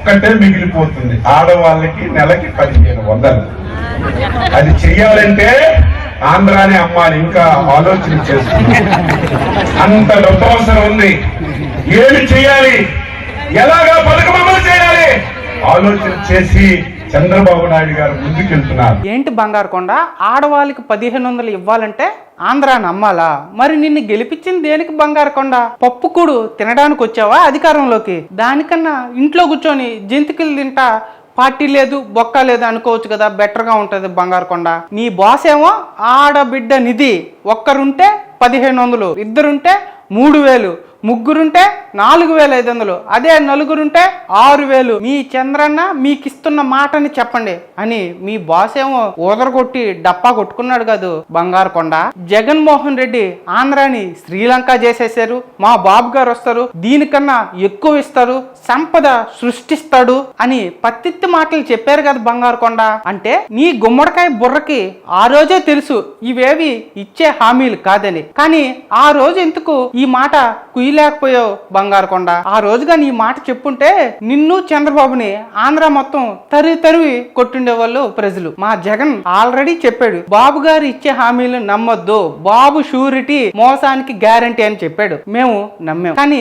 ఒక్కటే మిగిలిపోతుంది. ఆడవాళ్ళకి నెలకి పదిహేను వందలు. అది చెయ్యాలంటే ఆంధ్రాని అమ్మాలి ఇంకా ఆలోచన చేస్తుంది. అంత డబ్బు అవసరం ఉంది. ఏమి చేయాలి? ఎలాగా పథకం అమలు చేయాలి? ఆలోచన చేసి చంద్రబాబు నాయుడు గారు ముందుకెళ్తున్నారు. ఏంటి బంగారు కొండ? ఆడవాళ్ళకి పదిహేను వందలు ఇవ్వాలంటే ఆంధ్రా నమ్మాలా? మరి నిన్ను గెలిపించింది దేనికి బంగారు కొండ? పప్పుకూడు తినడానికి వచ్చావా అధికారంలోకి? దానికన్నా ఇంట్లో కూర్చొని జంతికలు తింటా పార్టీ లేదు బొక్క లేదు అనుకోవచ్చు కదా బెటర్గా ఉంటుంది బంగారు కొండ. నీ బాస్ ఏమో ఆడబిడ్డ నిధి. ఒక్కరుంటే పదిహేను వందలు ఇద్దరుంటే మూడు వేలు ముగ్గురుంటే నాలుగు వేల ఐదు వందలు. అదే నలుగురుంటే ఆరు వేలు. మీ చంద్రన్న మీకు ఇస్తున్న మాటని చెప్పండి అని మీ బాస్ ఏమో ఊదరగొట్టి డప్పా కొట్టుకున్నాడు కాదు బంగారు కొండ. జగన్మోహన్ రెడ్డి ఆంధ్రాని శ్రీలంక చేసేసారు మా బాబు గారు వస్తారు. దీనికన్నా ఎక్కువ ఇస్తారు. సంపద సృష్టిస్తాడు అని పత్తిత్తి మాటలు చెప్పారు కదా బంగారు కొండ. అంటే నీ గుమ్మడికాయ బుర్రకి ఆ రోజే తెలుసు. ఇవేవి ఇచ్చే హామీలు కాదని. కానీ ఆ రోజు ఎందుకు ఈ మాట కుయ్యలేకపోయావు బంగారు కొండ. ఆ రోజుగా నీ మాట చెప్పుంటే నిన్ను చంద్రబాబుని ఆంధ్ర మొత్తం తరివి తరివి కొట్టుండే వాళ్ళు ప్రజలు. మా జగన్ ఆల్రెడీ చెప్పాడు బాబు గారు ఇచ్చే హామీలు నమ్మొద్దు. బాబు షూరిటీ మోసానికి గ్యారంటీ అని చెప్పాడు. మేము నమ్మాం. కానీ